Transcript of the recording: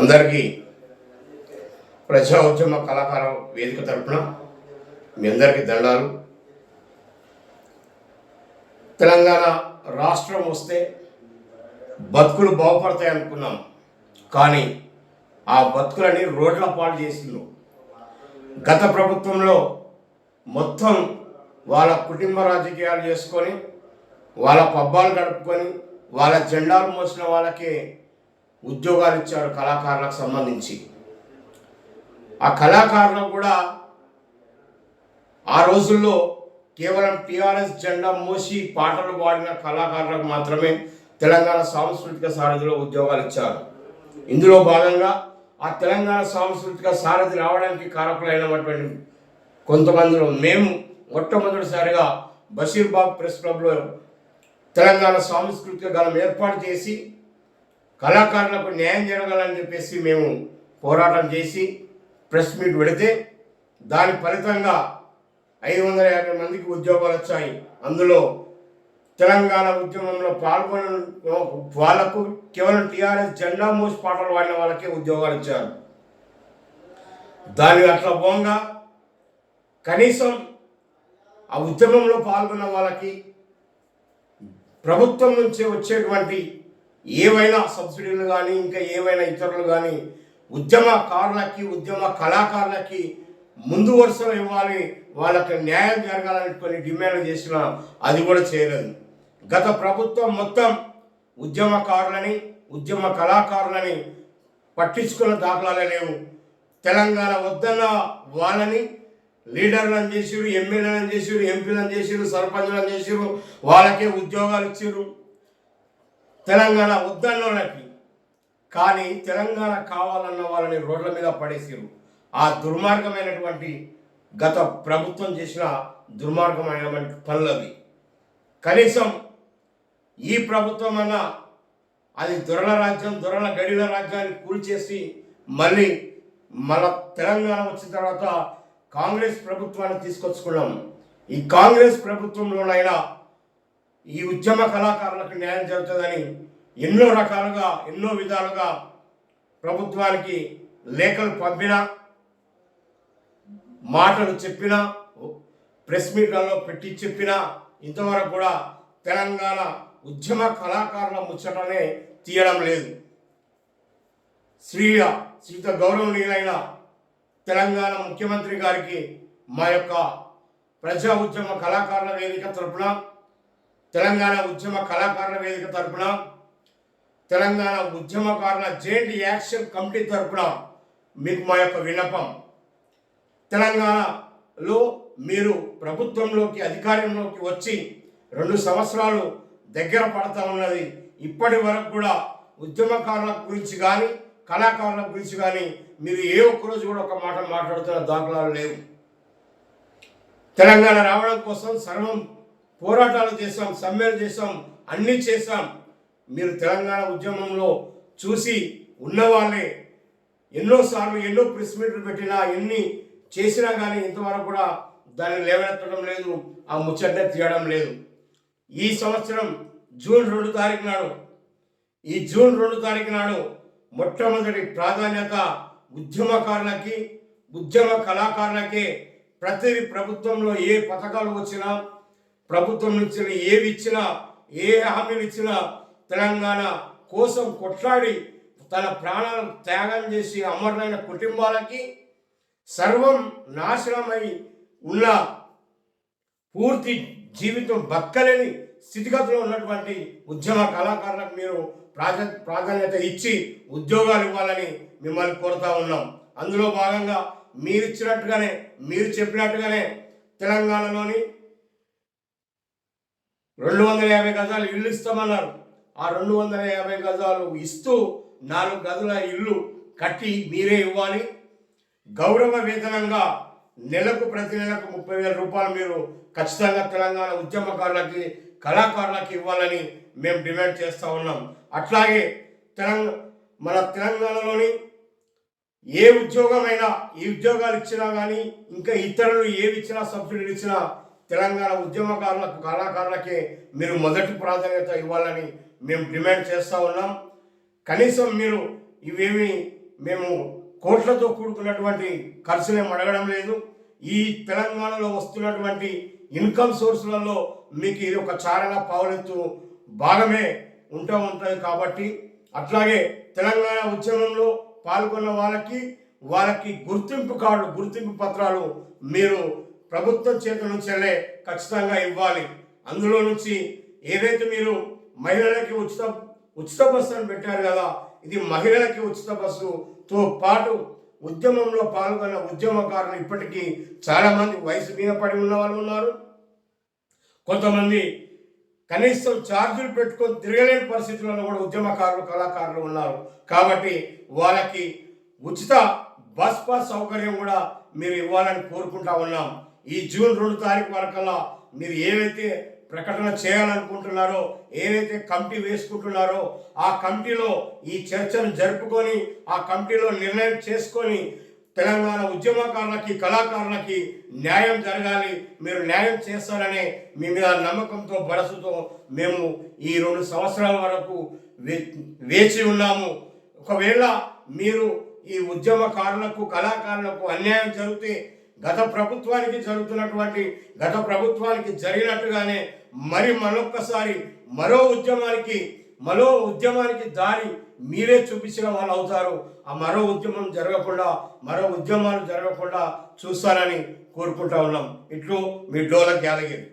అందరికీ ప్రజా ఉద్యమ కళాకార వేదిక తరపున మీ అందరికీ దండాలు. తెలంగాణ రాష్ట్రం వస్తే బతుకులు బాగుపడతాయి అనుకున్నాం. కానీ ఆ బతుకులని రోడ్ల పాలు చేసిండ్రు. గత ప్రభుత్వంలో మొత్తం వాళ్ళ కుటుంబ రాజకీయాలు చేసుకొని వాళ్ళ పబ్బాలు గడుపుకొని వాళ్ళ జెండాలు మోసిన వాళ్ళకే ఉద్యోగాలు ఇచ్చారు కళాకారులకు సంబంధించి. ఆ కళాకారులకు కూడా ఆ రోజుల్లో కేవలం టీఆర్ఎస్ జెండా మోసి పాటలు పాడిన కళాకారులకు మాత్రమే తెలంగాణ సాంస్కృతిక సారథిలో ఉద్యోగాలు ఇచ్చారు ఇందులో భాగంగా ఆ తెలంగాణ సాంస్కృతిక సారథి రావడానికి కారకులైనటువంటి కొంతమందిలో మేము మొట్టమొదటిసారిగా బషీర్బాబ్ ప్రెస్ క్లబ్లో తెలంగాణ సాంస్కృతిక గలం ఏర్పాటు చేసి కళాకారులకు న్యాయం జరగాలని చెప్పేసి మేము పోరాటం చేసి ప్రెస్ మీట్ పెడితే దాని ఫలితంగా ఐదు వందల యాభై మందికి ఉద్యోగాలు వచ్చాయి. అందులో తెలంగాణ ఉద్యమంలో పాల్గొన వాళ్ళకు కేవలం టీఆర్ఎస్ జెండా మోసి పాటలు పాడిన వాళ్ళకే ఉద్యోగాలు ఇచ్చారు. దాని అట్లా పోగా కనీసం ఆ ఉద్యమంలో పాల్గొన్న వాళ్ళకి ప్రభుత్వం నుంచి వచ్చేటువంటి ఏవైనా సబ్సిడీలు కానీ ఇంకా ఏవైనా ఇతరులు కానీ ఉద్యమకారులకి ఉద్యమ కళాకారులకి ముందు వరుసలో ఇవ్వాలి. వాళ్ళకి న్యాయం జరగాలని కొన్ని డిమాండ్లు చేసిన అది కూడా చేయలేదు. గత ప్రభుత్వం మొత్తం ఉద్యమకారులని ఉద్యమ కళాకారులని పట్టించుకున్న దాఖలాలే లేవు. తెలంగాణ వద్దన్న వాళ్ళని లీడర్లను చేసిరు ఎమ్మెల్యేలను చేసిరు ఎంపీలను చేసిరు సర్పంచ్లను చేసిరు వాళ్ళకే ఉద్యోగాలు ఇచ్చిర్రు. తెలంగాణ వద్దన్న కానీ తెలంగాణ కావాలన్న వాళ్ళని రోడ్ల మీద పడేసిరు ఆ దుర్మార్గమైనటువంటి గత ప్రభుత్వం చేసిన దుర్మార్గమైనటువంటి పనులవి. కనీసం ఈ ప్రభుత్వం అన్న అది దొరల రాజ్యం దొరల గడిల రాజ్యాన్ని కూల్చేసి మళ్ళీ మన తెలంగాణ వచ్చిన తర్వాత కాంగ్రెస్ ప్రభుత్వాన్ని తీసుకొచ్చుకున్నాం. ఈ కాంగ్రెస్ ప్రభుత్వంలోనైనా ఈ ఉద్యమ కళాకారులకు న్యాయం జరుగుతుందని ఎన్నో రకాలుగా ఎన్నో విధాలుగా ప్రభుత్వానికి లేఖలు పంపినా మాటలు చెప్పినా ప్రెస్ మీట్లలో పెట్టి చెప్పినా ఇంతవరకు కూడా తెలంగాణ ఉద్యమ కళాకారుల ముచ్చటనే తీయడం లేదు. శ్రీయ శ్రీత గౌరవనీయులైన తెలంగాణ ముఖ్యమంత్రి గారికి మా యొక్క ప్రజా ఉద్యమ కళాకారుల వేదిక తరపున తెలంగాణ ఉద్యమ కళాకారుల వేదిక తరపున తెలంగాణ ఉద్యమకారుల జేంట్ యాక్షన్ కమిటీ తరపున మీకు మా యొక్క విన్నపం. తెలంగాణలో మీరు ప్రభుత్వంలోకి అధికారంలోకి వచ్చి రెండు సంవత్సరాలు దగ్గర పడతా ఉన్నది. ఇప్పటి వరకు కూడా ఉద్యమకారుల గురించి కానీ కళాకారుల గురించి కానీ మీరు ఏ ఒక్కరోజు కూడా ఒక మాట మాట్లాడుతున్న దాఖలాలు లేవు. తెలంగాణ రావడం కోసం సర్వం పోరాటాలు చేసాం సమ్మెలు చేసాం అన్నీ చేసాం మీరు తెలంగాణ ఉద్యమంలో చూసి ఉన్నవాళ్ళే ఎన్నోసార్లు ఎన్నో ప్రెస్ మీట్లు పెట్టినా ఎన్ని చేసినా కానీ ఇంతవరకు కూడా దాన్ని లేవనెత్తడం లేదు ఆ ముచ్చట తీయడం లేదు. ఈ సంవత్సరం జూన్ రెండు తారీఖు నాడు ఈ జూన్ రెండు తారీఖు నాడు మొట్టమొదటి ప్రాధాన్యత ఉద్యమకారులకి ఉద్యమ కళాకారులకే ప్రతి ప్రభుత్వంలో ఏ పథకాలు వచ్చినా ప్రభుత్వం నుంచి ఏవి ఇచ్చినా ఏ హామీలు ఇచ్చినా తెలంగాణ కోసం కొట్లాడి తన ప్రాణాలను త్యాగం చేసి అమరులైన కుటుంబాలకి సర్వం నాశనమై ఉన్న పూర్తి జీవితం బక్కలేని స్థితిగతిలో ఉన్నటువంటి ఉద్యమ కళాకారులకు మీరు ప్రాధా ప్రాధాన్యత ఇచ్చి ఉద్యోగాలు ఇవ్వాలని మిమ్మల్ని కోరుతా ఉన్నాం. అందులో భాగంగా మీరు ఇచ్చినట్టుగానే మీరు చెప్పినట్టుగానే తెలంగాణలోని రెండు వందల యాభై గజాలు ఇల్లు ఇస్తామన్నారు. ఆ రెండు వందల యాభై గజాలు ఇస్తూ నాలుగు గదుల ఇల్లు కట్టి మీరే ఇవ్వాలి. గౌరవ వేతనంగా నెలకు ప్రతి నెలకు ముప్పై వేల రూపాయలు మీరు ఖచ్చితంగా తెలంగాణ ఉద్యమకారులకి కళాకారులకి ఇవ్వాలని మేము డిమాండ్ చేస్తూ ఉన్నాం. అట్లాగే తెలంగాణ మన తెలంగాణలోని ఏ ఉద్యోగమైనా ఈ ఉద్యోగాలు ఇచ్చినా కానీ ఇంకా ఇతరులు ఏవి ఇచ్చినా సబ్సిడీలు ఇచ్చినా తెలంగాణ ఉద్యమకారులకు కళాకారులకే మీరు మొదటి ప్రాధాన్యత ఇవ్వాలని మేము డిమాండ్ చేస్తూ ఉన్నాం. కనీసం మీరు ఇవేమి మేము కోట్లతో కూడుకున్నటువంటి ఖర్చులేం అడగడం లేదు. ఈ తెలంగాణలో వస్తున్నటువంటి ఇన్కమ్ సోర్సులలో మీకు ఇది ఒక చారణ పావులెత్తు భాగమే ఉంటూ ఉంటుంది కాబట్టి అట్లాగే తెలంగాణ ఉద్యమంలో పాల్గొన్న వాళ్ళకి వాళ్ళకి గుర్తింపు కార్డు గుర్తింపు పత్రాలు మీరు ప్రభుత్వం చేత నుంచే ఖచ్చితంగా ఇవ్వాలి. అందులో నుంచి ఏదైతే మీరు మహిళలకి ఉచిత ఉచిత బస్సు అని పెట్టారు కదా ఇది మహిళలకి ఉచిత బస్సుతో పాటు ఉద్యమంలో పాల్గొన్న ఉద్యమకారులు ఇప్పటికీ చాలామంది వయసు మీద పడి ఉన్న వాళ్ళు ఉన్నారు. కొంతమంది కనీసం ఛార్జీలు పెట్టుకొని తిరగలేని పరిస్థితుల్లో కూడా ఉద్యమకారులు కళాకారులు ఉన్నారు. కాబట్టి వాళ్ళకి ఉచిత బస్ పాస్ సౌకర్యం కూడా మీరు ఇవ్వాలని కోరుకుంటా ఉన్నాం. ఈ జూన్ రెండు తారీఖు వరకల్లా మీరు ఏవైతే ప్రకటన చేయాలనుకుంటున్నారో ఏదైతే కమిటీ వేసుకుంటున్నారో ఆ కమిటీలో ఈ చర్చను జరుపుకొని ఆ కమిటీలో నిర్ణయం చేసుకొని తెలంగాణ ఉద్యమకారులకి కళాకారులకి న్యాయం జరగాలి మీరు న్యాయం చేస్తారనే మీ మీద నమ్మకంతో భరసుతో మేము ఈ రెండు సంవత్సరాల వరకు వే- వేచి ఉన్నాము. ఒకవేళ మీరు ఈ ఉద్యమకారులకు కళాకారులకు అన్యాయం జరిగితే గత ప్రభుత్వానికి జరుగుతున్నటువంటి గత ప్రభుత్వానికి జరిగినట్టుగానే మరి మరొక్కసారి మరో ఉద్యమానికి మరో ఉద్యమానికి దారి మీరే చూపించిన వాళ్ళు అవుతారు. ఆ మరో ఉద్యమం జరగకుండా మరో ఉద్యమాలు జరగకుండా చూస్తారని కోరుకుంటా ఉన్నాం. ఇట్లు మీ డోల గ్యాలగిరి